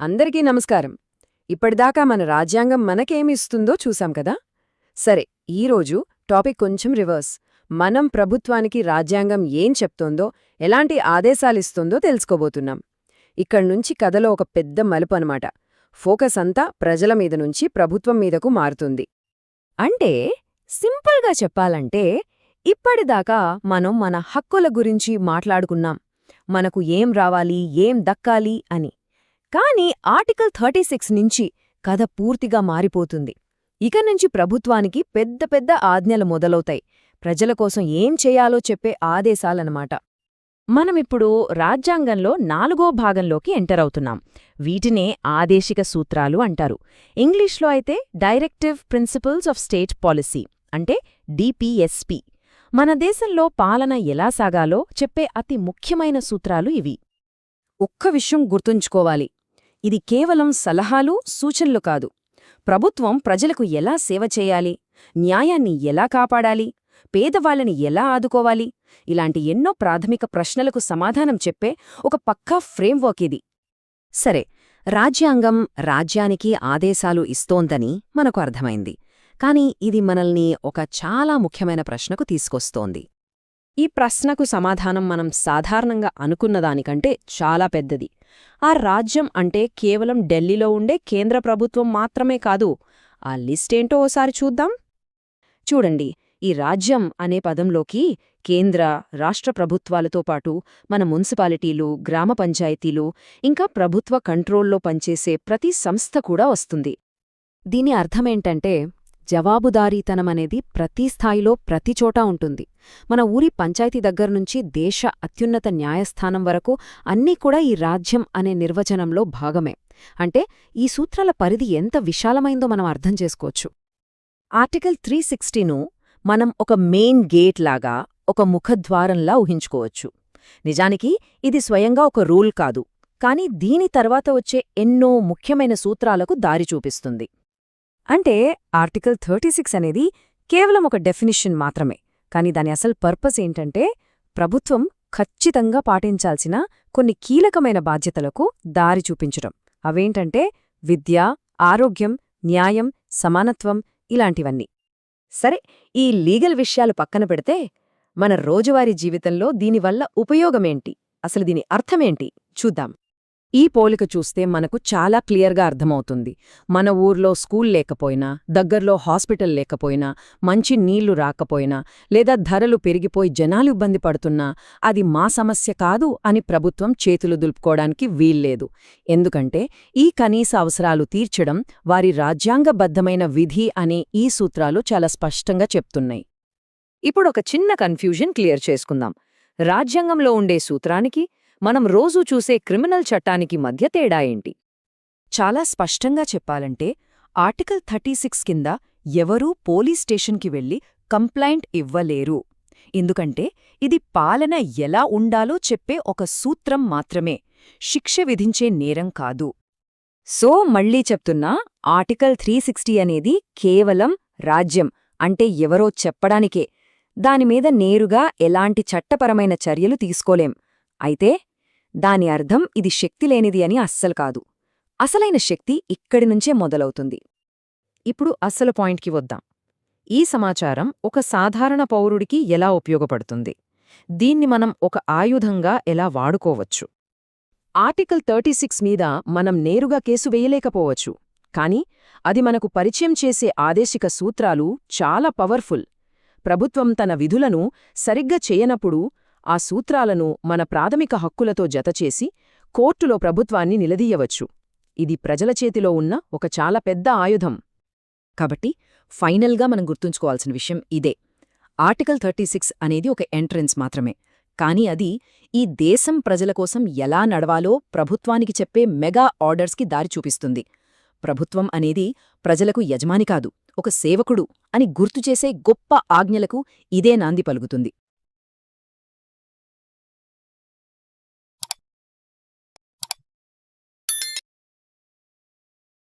అందరికీ నమస్కారం. ఇప్పటిదాకా మన రాజ్యాంగం మనకేమిస్తుందో చూసాం కదా? సరే ఈరోజు టాపిక్ కొంచెం రివర్స్. మనం ప్రభుత్వానికి రాజ్యాంగం ఏం చెప్తోందో ఎలాంటి ఆదేశాలిస్తుందో తెలుసుకోబోతున్నాం. ఇక్కడ్నుంచి కథలో ఒక పెద్ద మలుపు అనమాట ఫోకస్ అంతా ప్రజల మీద నుంచి ప్రభుత్వం మీదకు మారుతుంది. అంటే సింపుల్గా చెప్పాలంటే ఇప్పటిదాకా మనం మన హక్కుల గురించి మాట్లాడుకున్నాం. మనకు ఏం రావాలి ఏం దక్కాలి అని. కానీ ఆర్టికల్ థర్టీ సిక్స్ నుంచి కథ పూర్తిగా మారిపోతుంది. ఇక నుంచి ప్రభుత్వానికి పెద్ద పెద్ద ఆజ్ఞలు మొదలవుతాయి. ప్రజల కోసం ఏం చేయాలో చెప్పే ఆదేశాలన్నమాట. మనమిప్పుడు రాజ్యాంగంలో నాలుగో భాగంలోకి ఎంటర్ అవుతున్నాం. వీటినే ఆదేశిక సూత్రాలు అంటారు. ఇంగ్లీష్లో అయితే directive principles of state policy అంటే డిపిఎస్పి మన దేశంలో పాలన ఎలా సాగాలో చెప్పే అతి ముఖ్యమైన సూత్రాలు ఇవి. ఒక్క విషయం గుర్తుంచుకోవాలి. ఇది కేవలం సలహాలు సూచనలు కాదు. ప్రభుత్వం ప్రజలకు ఎలా సేవ చేయాలి? న్యాయాన్ని ఎలా కాపాడాలి? పేదవాళ్ళని ఎలా ఆదుకోవాలి? ఇలాంటి ఎన్నో ప్రాథమిక ప్రశ్నలకు సమాధానం చెప్పే ఒక పక్కా ఫ్రేమ్వర్క్ ఇది. సరే రాజ్యాంగం రాజ్యానికి ఆదేశాలు ఇస్తోందని మనకు అర్థమైంది. కాని ఇది మనల్ని ఒక చాలా ముఖ్యమైన ప్రశ్నకు తీసుకొస్తోంది. ఈ ప్రశ్నకు సమాధానం మనం సాధారణంగా అనుకున్నదానికంటే చాలా పెద్దది. ఆ రాజ్యం అంటే కేవలం ఢిల్లీలో ఉండే కేంద్ర ప్రభుత్వం మాత్రమే కాదు ఆ లిస్టేంటో ఓసారి చూద్దాం. చూడండి ఈ రాజ్యం అనే పదంలోకి కేంద్ర రాష్ట్ర ప్రభుత్వాలతో పాటు మన మున్సిపాలిటీలు గ్రామ పంచాయతీలు ఇంకా ప్రభుత్వ కంట్రోల్లో పనిచేసే ప్రతి సంస్థ కూడా వస్తుంది. దీని అర్థమేంటంటే జవాబుదారీతనమనేది ప్రతి స్థాయిలో ప్రతిచోటా ఉంటుంది. మన ఊరి పంచాయతీ దగ్గర్నుంచి దేశ అత్యున్నత న్యాయస్థానం వరకు అన్నీ కూడా ఈ రాజ్యం అనే నిర్వచనంలో భాగమే. అంటే ఈ సూత్రాల పరిధి ఎంత విశాలమైందో మనం అర్థం చేసుకోవచ్చు. ఆర్టికల్ త్రీ సిక్స్టీను మనం ఒక మెయిన్ గేట్ లాగా ఒక ముఖద్వారంలా ఊహించుకోవచ్చు. నిజానికి ఇది స్వయంగా ఒక రూల్ కాదు కాని దీని తర్వాత వచ్చే ఎన్నో ముఖ్యమైన సూత్రాలకు దారి చూపిస్తుంది. అంటే ఆర్టికల్ థర్టీ సిక్స్ అనేది కేవలం ఒక డెఫినిషన్ మాత్రమే. కాని దాని అసలు పర్పస్ ఏంటంటే ప్రభుత్వం ఖచ్చితంగా పాటించాల్సిన కొన్ని కీలకమైన బాధ్యతలకు దారి చూపించడం. అవేంటంటే విద్య ఆరోగ్యం న్యాయం సమానత్వం ఇలాంటివన్నీ. సరే ఈ లీగల్ విషయాలు పక్కన పెడితే మన రోజువారీ జీవితంలో దీనివల్ల ఉపయోగమేంటి? అసలు దీని అర్థమేంటి? చూద్దాం. ఈ పోలిక చూస్తే మనకు చాలా క్లియర్గా అర్థమవుతుంది. మన ఊర్లో స్కూల్ లేకపోయినా దగ్గర్లో హాస్పిటల్ లేకపోయినా మంచి నీళ్ళు రాకపోయినా లేదా ధరలు పెరిగిపోయి జనాలు ఇబ్బంది పడుతున్నా అది మా సమస్య కాదు అని ప్రభుత్వం చేతులు దులుపుకోవడానికి వీల్లేదు. ఎందుకంటే ఈ కనీస అవసరాలు తీర్చడం వారి రాజ్యాంగబద్ధమైన విధి అనే ఈ సూత్రాలు చాలా స్పష్టంగా చెప్తున్నాయి. ఇప్పుడొక చిన్న కన్ఫ్యూజన్ క్లియర్ చేసుకుందాం. రాజ్యాంగంలో ఉండే సూత్రానికి మనం రోజూ చూసే క్రిమినల్ చట్టానికి మధ్య తేడా ఏంటి? చాలా స్పష్టంగా చెప్పాలంటే ఆర్టికల్ థర్టీ సిక్స్ కింద ఎవరూ పోలీస్ స్టేషన్కి వెళ్ళి కంప్లైంట్ ఇవ్వలేరు. ఎందుకంటే ఇది పాలన ఎలా ఉండాలో చెప్పే ఒక సూత్రం మాత్రమే. శిక్ష విధించే నేరం కాదు. సో మళ్ళీ చెప్తున్నా ఆర్టికల్ త్రీ సిక్స్టీ అనేది కేవలం రాజ్యం అంటే ఎవరో చెప్పడానికే. దానిమీద నేరుగా ఎలాంటి చట్టపరమైన చర్యలు తీసుకోలేం. అయితే దాని అర్థం ఇది శక్తిలేనిది అని అస్సలు కాదు. అసలైన శక్తి ఇక్కడి నుంచే మొదలవుతుంది. ఇప్పుడు అస్సలు పాయింట్కి వద్దాం. ఈ సమాచారం ఒక సాధారణ పౌరుడికి ఎలా ఉపయోగపడుతుంది? దీన్ని మనం ఒక ఆయుధంగా ఎలా వాడుకోవచ్చు? ఆర్టికల్ థర్టీ సిక్స్ మీద మనం నేరుగా కేసు వేయలేకపోవచ్చు. కాని అది మనకు పరిచయం చేసే ఆదేశిక సూత్రాలు చాలా పవర్ఫుల్. ప్రభుత్వం తన విధులను సరిగ్గా చేయనప్పుడు ఆ సూత్రాలను మన ప్రాథమిక హక్కులతో జతచేసి కోర్టులో ప్రభుత్వాన్ని నిలదీయవచ్చు. ఇది ప్రజల చేతిలో ఉన్న ఒక చాలా పెద్ద ఆయుధం. కాబట్టి ఫైనల్గా మనం గుర్తుంచుకోవాల్సిన విషయం ఇదే. ఆర్టికల్ థర్టీ సిక్స్ అనేది ఒక ఎంట్రెన్స్ మాత్రమే. కాని అది ఈ దేశం ప్రజల కోసం ఎలా నడవాలో ప్రభుత్వానికి చెప్పే మెగా ఆర్డర్స్కి దారి చూపిస్తుంది. ప్రభుత్వం అనేది ప్రజలకు యజమాని కాదు ఒక సేవకుడు అని గుర్తుచేసే గొప్ప ఆజ్ఞలకు ఇదే నాంది పలుకుతుంది.